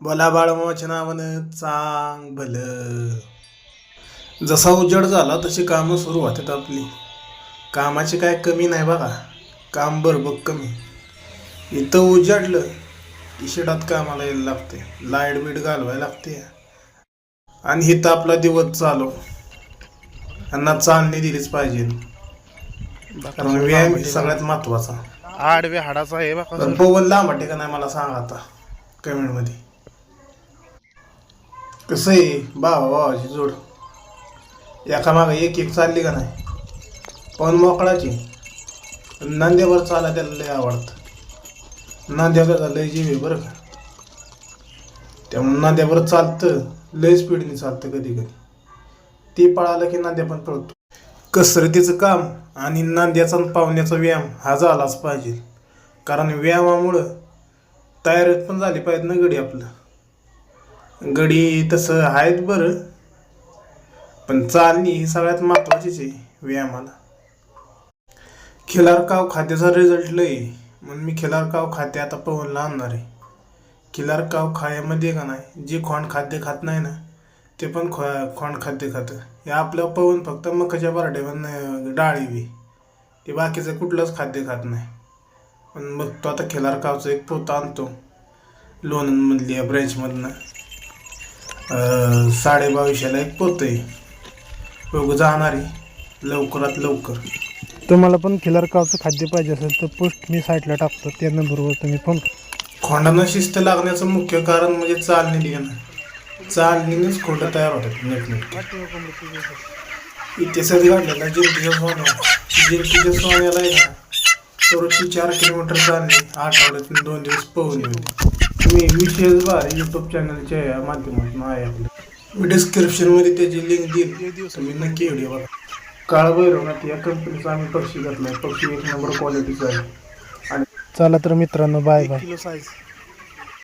बोला बाळमाच्या नावानं चांग भलं जसा उजेड झाला तशी कामं सुरू होतात आपली. कामाची काय कमी नाही बघा काम बरोबर कमी. इथं उजाडलं की शेतात कामाला यायला लागते लाइट बीट घालवायला लागते. आणि हिथं आपला दिवस चालू. यांना चालणी दिलीच पाहिजे. कारण व्यायाम हे सगळ्यात महत्त्वाचा. आडव्या हाडाचा आहे बघा पवन लांब का नाही मला सांगा आता कमेंटमध्ये कसं आहे? भावा भावाची जोड. एकामागं एक एक चालली का नाही? पण मोकळाची. नांद्यावर चाला त्याला लय आवडतं. नांद्यावर लय जीव आहे बरं का. त्यामुळे नांद्यावर चालतं लय स्पीडने चालतं कधी कधी ती पळालं की नांद्या पण पळतो. कसरतीचं काम आणि नांद्याचा पाहुण्याचा पावण्याचा व्यायाम हा झालाच पाहिजे. कारण व्यायामामुळं तयारीत पण झाली पाहिजे ना गडी आपलं. गडी तसं आहेत बरं. पण चालणी ही सगळ्यात महत्त्वाचीच आहे व्यायामाला. खिलार काव खात्याचा रिझल्ट लय आहे. म्हणून मी खिलार काव खाते आता पवनला आणणार आहे. खिलार काव खायामध्ये का नाही? जे खोंड खाद्य खात नाही ना ते पण खो खोंड खाद्य खातं. हे आपलं पवन फक्त मकाच्या बराट्यावर डाळी बी. ते बाकीचं कुठलंच खाद्य खात नाही. पण मग तो आता खिलारकावचं एक पोतं आणतो. लोणंदमधली या ब्रँचमधनं साडे बावीसशेला एक पोतं आहे बघू जाणार आहे. लवकरात लवकर. तुम्हाला पण खिलर कावचं खाद्य पाहिजे असेल तर पोस्ट मी साईटला टाकतो. त्या नंबरवर तुम्ही फोन खोंडांना शिस्त लागण्याचं मुख्य कारण म्हणजे चालणी लिहिणं चालणीनेच खोंड तयार होतात नीटनेटके. इतिहासात घडलेला जिंतीच्या सोन्या जिंतीच्या सोन्याला आहे ना रोजची चार किलोमीटर चालली. आठवड्यातून दोन दिवस पोहून होते तुम्ही विशेष बार यूट्यूब चॅनलच्या माध्यमातून आहे आपलं. मी डिस्क्रिप्शनमध्ये त्याची लिंक देईल. तुम्ही नक्की व्हिडिओ बघा. काळ भैरवनाथ या कंपनीचा आम्ही पक्षी घेतलाय. पक्षी एक नंबर क्वालिटीचा आहे. आणि चला तर मित्रांनो बाय बाय